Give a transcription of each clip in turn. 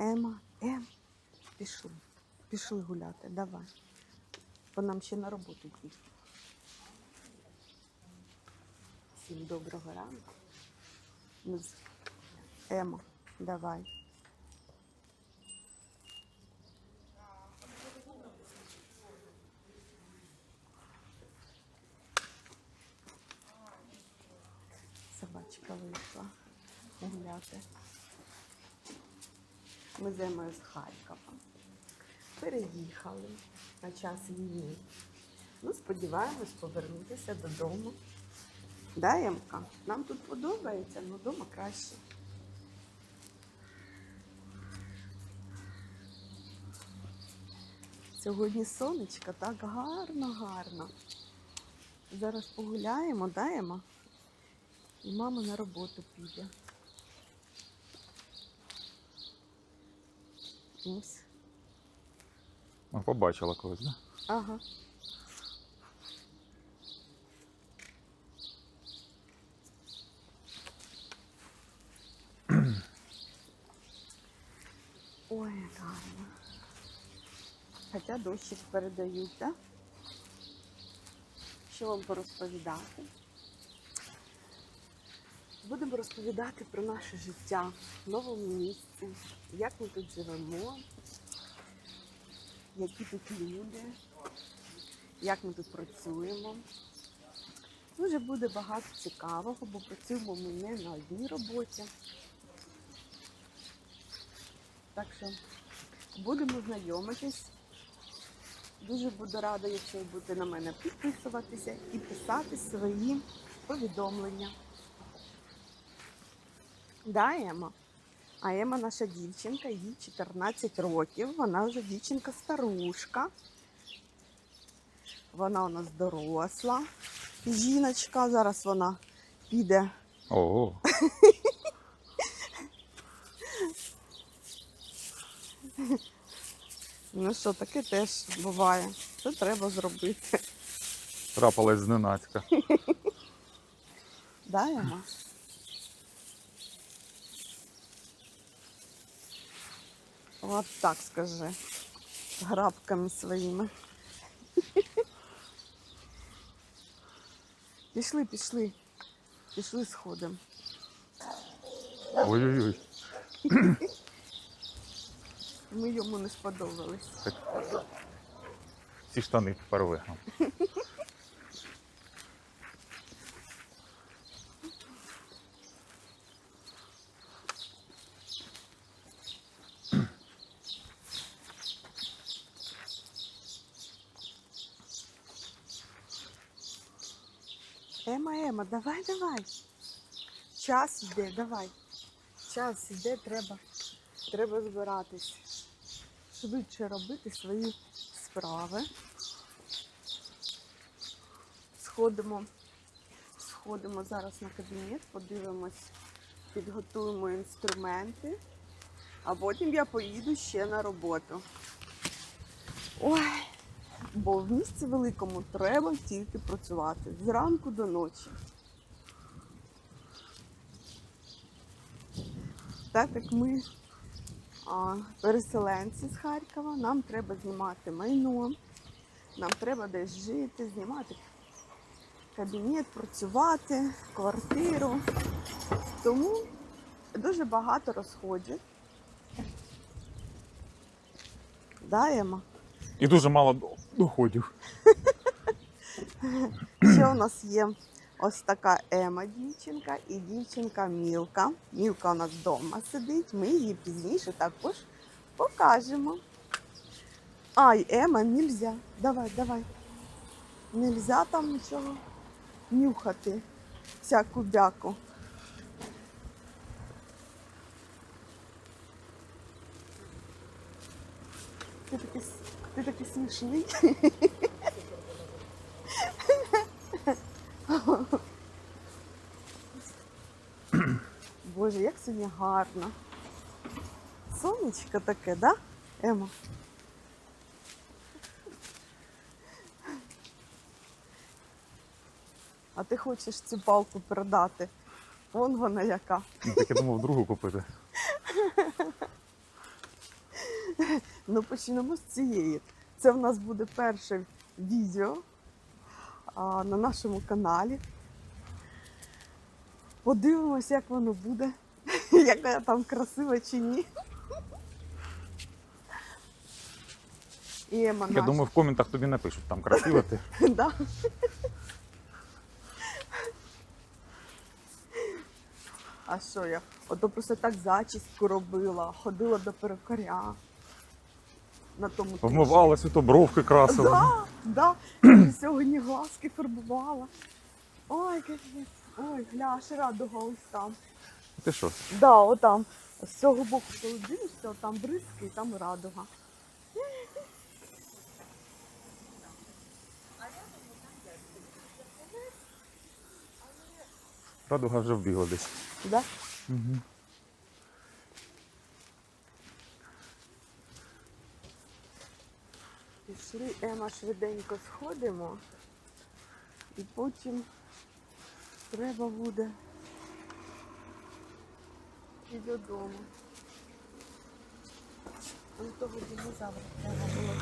Ема, Ем, пішли. Пішли гуляти, давай. Бо нам ще на роботу йти. Всім доброго ранку. Ема, давай. Собачка вийшла гуляти. Ми з Емою з Харкова. Переїхали на час війни. Ну, сподіваємось повернутися додому. Да, Емка? Нам тут подобається, але вдома краще. Сьогодні сонечко так гарно, гарно. Зараз погуляємо, да, Ема? І мама на роботу піде. Ось. Ну, побачила когось, да? Ага. Ой, гарно. Хоча дощик передають, так? Що вам порозповідати? Будемо розповідати про наше життя в новому місці, як ми тут живемо, які тут люди, як ми тут працюємо. Дуже буде багато цікавого, бо працюємо ми не на одній роботі. Так що будемо знайомитись. Дуже буду рада, якщо ви будете на мене підписуватися і писати свої повідомлення. Да, Ема? А Ема наша дівчинка, їй 14 років, вона вже дівчинка старушка. Вона у нас доросла. Жіночка, зараз вона піде. Ого. Ну що, таке теж буває. Що треба зробити? Трапилась зненацька. Да, Ема? От так скажи. Грабками своїми. Пішли, пішли. Пішли сходом. Ой-ой-ой. Ми йому не сподобались. Ці штани порве. Ема, Ема, давай, давай. Час йде, давай. Час йде, треба, треба збиратись. Швидше робити свої справи. Сходимо, сходимо зараз на кабінет, подивимось, підготуємо інструменти, а потім я поїду ще на роботу. Ой, бо в місці великому треба тільки працювати зранку до ночі. Так як ми а, переселенці з Харкова, нам треба знімати майно, нам треба десь жити, знімати кабінет, працювати, квартиру. Тому дуже багато розходів. Да, Ема? І дуже мало доходів. Ще у нас є ось така Ема дівчинка і дівчинка Мілка. Мілка у нас вдома сидить, ми її пізніше також покажемо. Ай, Ема, нельзя. Давай, давай. Нельзя там нічого нюхати, всяку бяку. Ти такий, ти такий смішний. Боже, як сьогодні гарно. Сонечко таке, да, Ема? А ти хочеш цю палку продати? Вон вона яка. Ну, Так я думав другу купити. Ну, почнемо з цієї. Це в нас буде перше відео а, на нашому каналі. Подивимось, як воно буде, яка я там красива чи ні. І Я думаю, в коментах тобі напишуть, там красиво ти. Да. А що я? Ото просто так зачіску робила, ходила до перукаря. На тому. Вмивалась, то бровки красила. Да, да. Сьогодні глазки фарбувала. Ой, капець. Ой, гля, аж радуга ось там. Ти що? Да, отам. З цього боку, коли дивишся, там бризки і там радуга. Радуга вже вбігла десь. Да? Угу. Пішли, Ема, швиденько сходимо. І потім треба буде і додому. Там того динозавра треба було.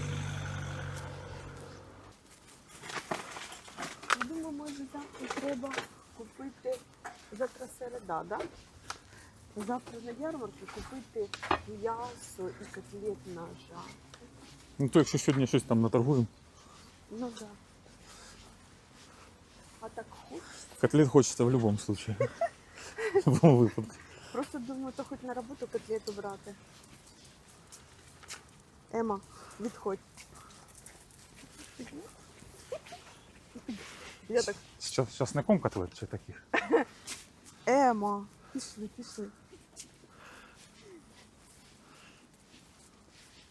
Думаю, може завтра треба купити завтра середа, да? Завтра на ярмарку купити м'ясо і котлет на жарку. Ну то якщо сьогодні щось там наторгуємо. Ну да. А так хочется. Котлет хочеться в будь-якому. В будь-якому. Просто думаю, то хоч на роботу котлету брати. Ема, відходь. Я так, З час- з часником котлет чи таких? Ема, пішли, пішли.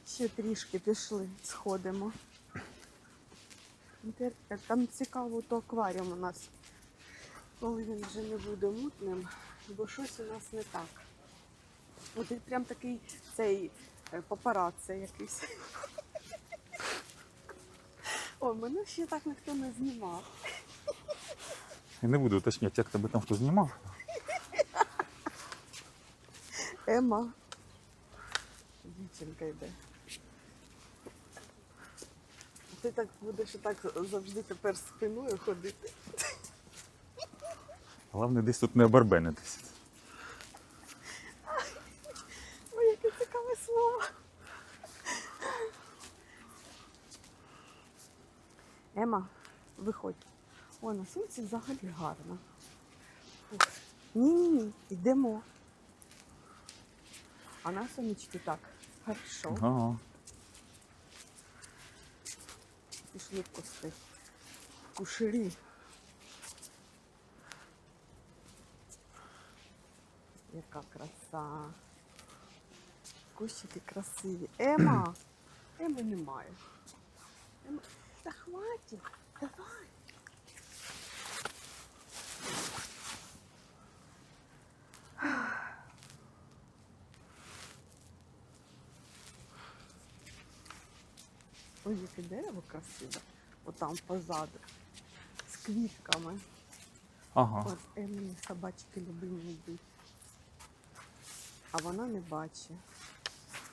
Ще трішки пішли, сходимо. Там цікаво, то акваріум у нас, коли він вже не буде мутним, бо щось у нас не так. От і прям такий цей е, якийсь. О, мене ще так ніхто не знімав. Я не буду уточняти, як тебе там хто знімав. Ема. Дівчинка йде. Ти так будеш так завжди тепер спиною ходити. Головне десь тут не обербенитись. Ой, яке цікаве слово. Ема, виходь. О, на сонці взагалі гарно. Ні-ні-ні, йдемо. А на сонечки так. Хорошо. Ага. Пішли кости. Кушарі. Яка краса. Кущики красиві. Ема! Еми немає. Ема... Та хватить. Давай. Ой, яке дерево красиве. Отам позаду. З квітками. Ага. От Емені собачки любимі йдуть. А вона не бачить.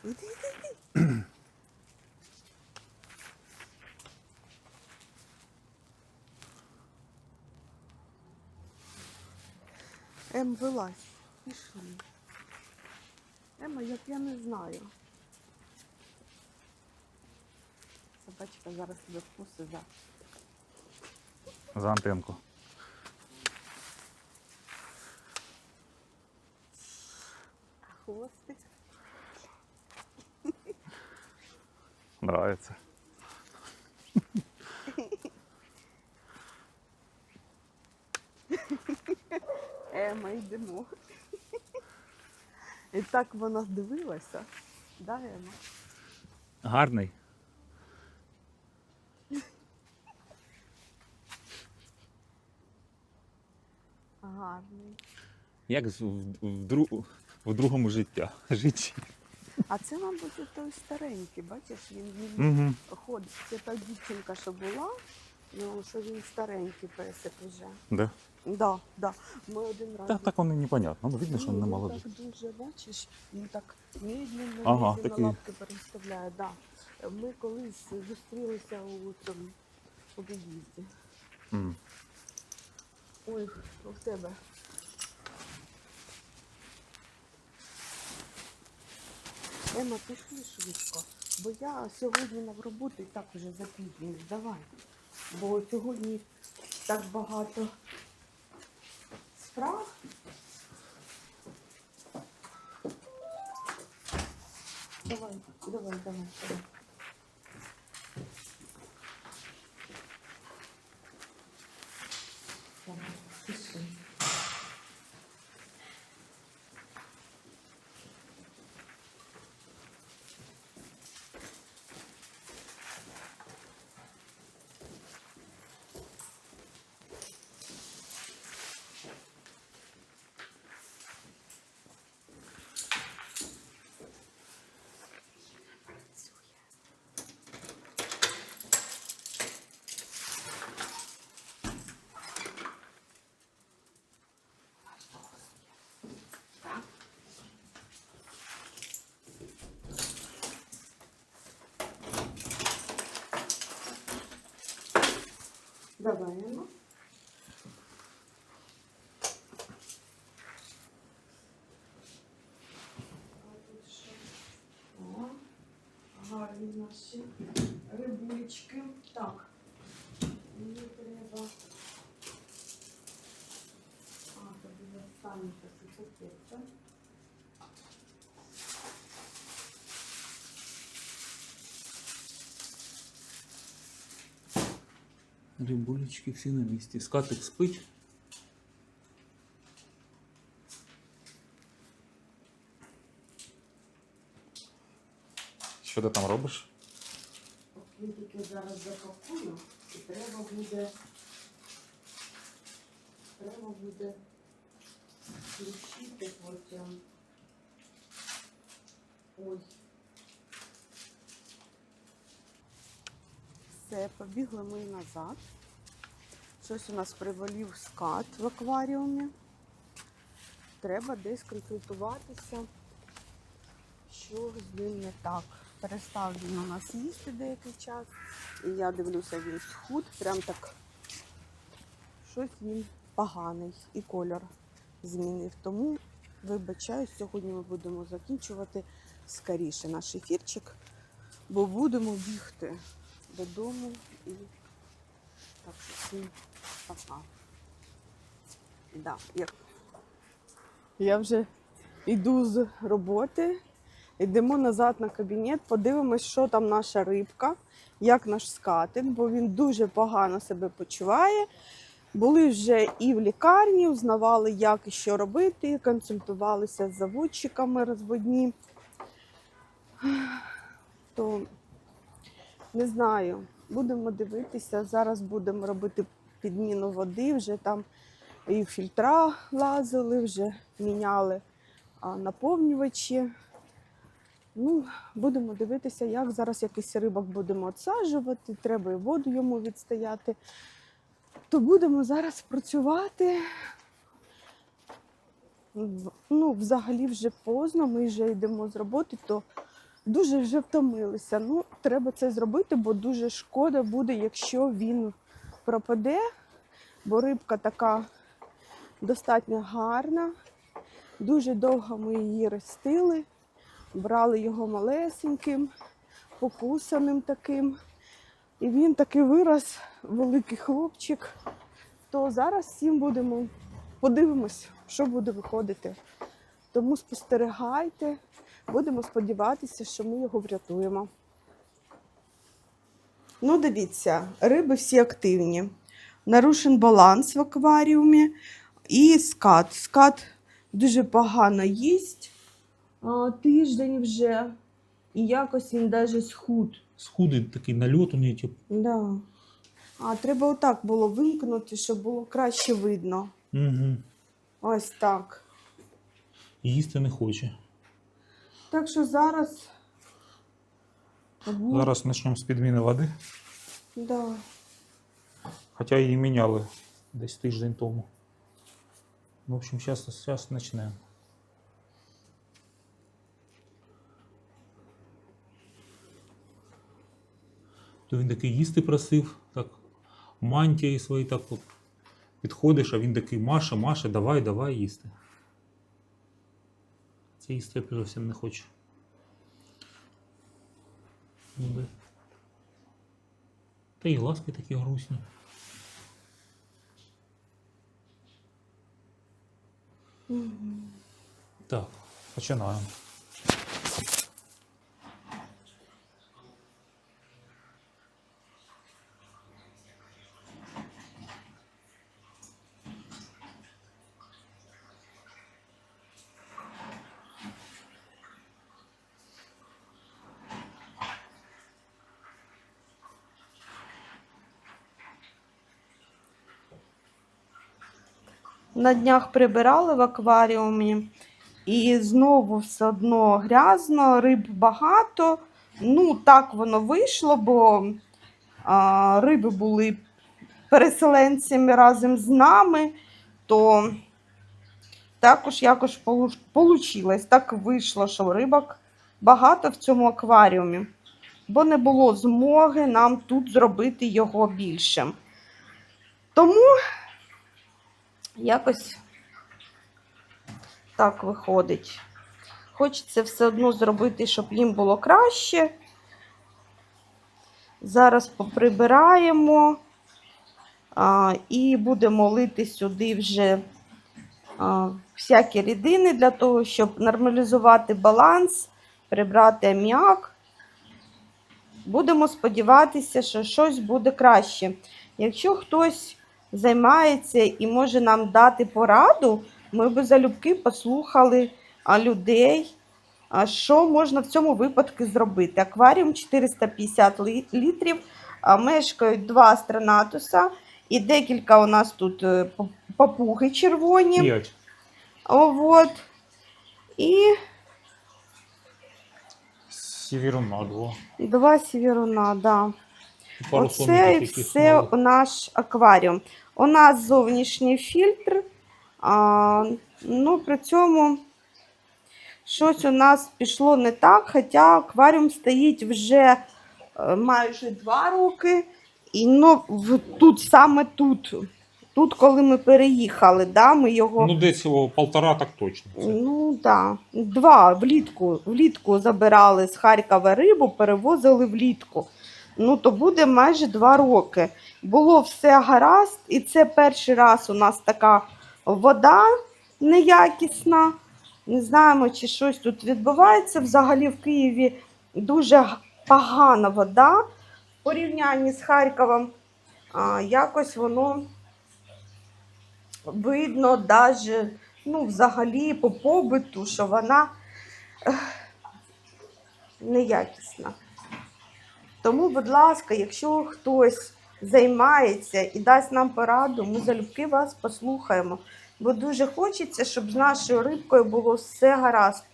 Іди, іди, іди. Ем, вилазь. Пішли. Ема, як я не знаю. Собачка зараз тебе вкусить за. За антенку. А хвостик. Нравится. Е, ми йдемо. І так вона дивилася. Да, Ема? Гарний. Як в, в, дру- в другому життя. житті. А це, мабуть, той старенький, бачиш, він, він Угу. ходить. Це та дівчинка, що була, Ну, що він старенький песик вже. Да? Да, да. Ми один раз. Та так воно непонятно. Ну, видно, що Ну, не він молодий. так дуже, бачиш, він так медленно, Ага, медленно такий. лапки переставляє. Да. Ми колись зустрілися у цьому під'їзді. М. Ой, у тебе. Ема, пішли швидко, бо я сьогодні на роботу і так уже запізнююсь. Давай. Бо сьогодні так багато справ. Давай, давай, давай. Давай, пішли. Що? О, гарні наші рибулечки. Так, мені треба. А, тобі застанеться сухопеця. Рибулечки всі на місці. Скатик спить. Що ти там робиш? Він тільки зараз запакую і треба буде. Треба буде включити потім. Ой. Все, побігли ми назад. Щось у нас привалів скат в акваріумі. Треба десь консультуватися, що з ним не так. Перестав він у нас їсти деякий час. І я дивлюся, він схуд, прям так щось він поганий і кольор змінив. Тому вибачаюсь, сьогодні ми будемо закінчувати скоріше наш ефірчик, бо будемо бігти додому і так всім пока. Да, як... Я вже йду з роботи. Йдемо назад на кабінет, подивимось, що там наша рибка, як наш скатик, бо він дуже погано себе почуває. Були вже і в лікарні, узнавали, як і що робити, консультувалися з заводчиками розводні. То не знаю, будемо дивитися. Зараз будемо робити підміну води, вже там і фільтра лазили, вже міняли наповнювачі. Ну, будемо дивитися, як зараз якийсь рибок будемо відсаджувати, треба і воду йому відстояти. То будемо зараз працювати. Ну, взагалі вже поздно, ми вже йдемо з роботи, то дуже вже втомилися. Ну, треба це зробити, бо дуже шкода буде, якщо він пропаде, бо рибка така достатньо гарна. Дуже довго ми її ростили брали його малесеньким, покусаним таким. І він таки вирос, великий хлопчик. То зараз всім будемо подивимось, що буде виходити. Тому спостерігайте, будемо сподіватися, що ми його врятуємо. Ну, дивіться, риби всі активні. Нарушен баланс в акваріумі і скат. Скат дуже погано їсть тиждень вже. І якось він навіть схуд. Схудий такий нальот у неї, типу. Да. А треба отак було вимкнути, щоб було краще видно. Угу. Ось так. Їсти не хоче. Так що зараз. Зараз почнемо з підміни води. Да. Хоча її міняли десь тиждень тому. Ну, в общем, зараз, зараз почнемо. То він такий їсти просив, так, мантії свої так от. Підходиш, а він такий Маша, Маша, давай, давай їсти. Це їсти я зовсім не хочу. Ніби. Та і глазки такі грустні. Так, починаємо. На днях прибирали в акваріумі, і знову все одно грязно, риб багато. Ну, так воно вийшло, бо а, риби були переселенцями разом з нами, то також якось вийшло. Так вийшло, що рибок багато в цьому акваріумі, бо не було змоги нам тут зробити його більшим. Тому якось так виходить. Хочеться все одно зробити, щоб їм було краще. Зараз поприбираємо а, і будемо лити сюди вже а, всякі рідини для того, щоб нормалізувати баланс, прибрати аміак. Будемо сподіватися, що щось буде краще. Якщо хтось займається і може нам дати пораду, ми б залюбки послухали людей, що можна в цьому випадку зробити. Акваріум 450 літрів, мешкають два астронатуса і декілька у нас тут е, папуги червоні. П'ять. О, вот. І Сіверуна два. два сіверуна, да. Оце і все наш акваріум. У нас зовнішній фільтр. А, ну, при цьому щось у нас пішло не так, хоча акваріум стоїть вже е, майже два роки. І ну, в, тут саме тут. Тут, коли ми переїхали, да, ми його. Ну, десь о, полтора так точно. Це. Ну так, два влітку, влітку забирали з Харкова рибу, перевозили влітку. Ну, то буде майже два роки. Було все гаразд, і це перший раз у нас така вода неякісна. Не знаємо, чи щось тут відбувається. Взагалі в Києві дуже погана вода в порівнянні з Харковом. А, якось воно видно, даже, ну, взагалі по побиту, що вона ех, неякісна. Тому, будь ласка, якщо хтось займається і дасть нам пораду, ми залюбки вас послухаємо. Бо дуже хочеться, щоб з нашою рибкою було все гаразд.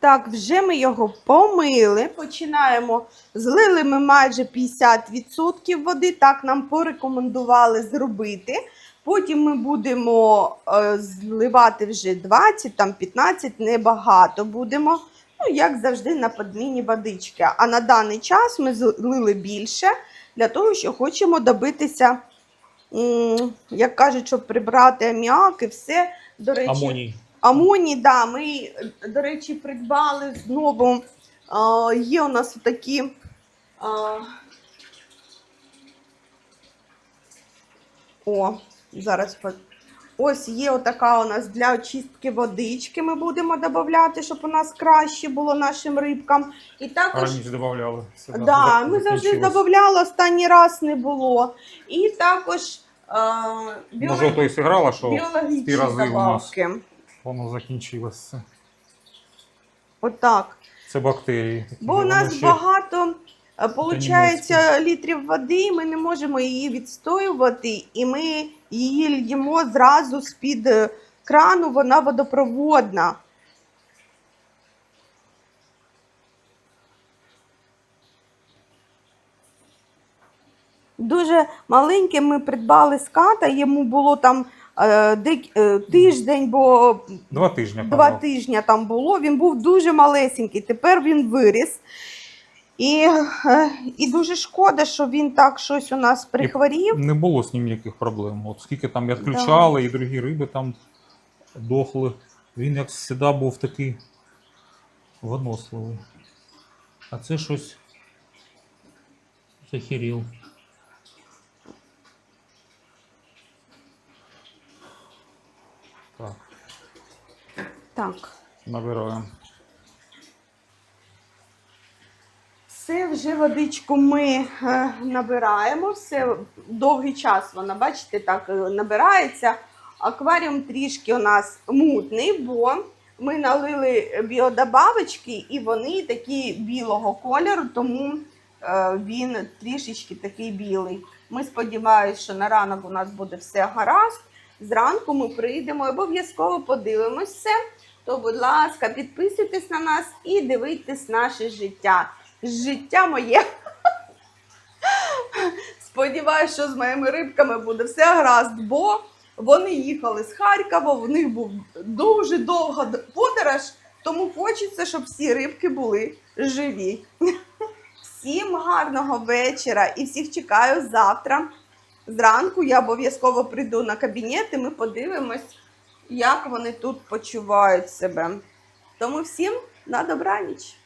Так, вже ми його помили. Починаємо. Злили ми майже 50% води. Так нам порекомендували зробити. Потім ми будемо е, зливати вже 20, там 15, небагато будемо. Ну, як завжди, на подміні водички. А на даний час ми злили більше для того, що хочемо добитися, як кажуть, щоб прибрати аміак і все. До речі, Амоній. Амоні, да, ми, до речі, придбали знову. А, є у нас такі. А, о, зараз ось є отака у нас для очистки водички. Ми будемо додавати, щоб у нас краще було нашим рибкам. І також Раніше додавали. Да, ми завжди додавали, останній раз не було. І також а, Може, ото і зіграла, що ті біологічні рази у нас добавки. воно закінчилося. Отак. Це бактерії. Бо у воно нас ще- багато е, получається літрів води, ми не можемо її відстоювати, і ми її льємо зразу з-під е, крану, вона водопроводна. Дуже маленьким ми придбали ската, йому було там е, е, тиждень, бо Два тижні. два тижні там було. Він був дуже малесенький. Тепер він виріс. І, е, і дуже шкода, що він так щось у нас прихворів. Не було з ним ніяких проблем. От скільки там відключали, і другі риби там дохли. Він, як завжди, був такий виносливий. А це щось захерів. Так, Так. набираємо. Все, вже водичку ми е, набираємо. Все довгий час вона, бачите, так е, набирається. Акваріум трішки у нас мутний, бо ми налили біодобавочки, і вони такі білого кольору, тому е, він трішечки такий білий. Ми сподіваємося, що на ранок у нас буде все гаразд. Зранку ми прийдемо, обов'язково подивимось все. То, будь ласка, підписуйтесь на нас і дивитесь наше життя. Життя моє. Сподіваюсь, що з моїми рибками буде все гаразд, бо вони їхали з Харкова, в них був дуже довга подорож, тому хочеться, щоб всі рибки були живі. Всім гарного вечора і всіх чекаю завтра. Зранку я обов'язково прийду на кабінет і ми подивимось, як вони тут почувають себе. Тому всім на добраніч.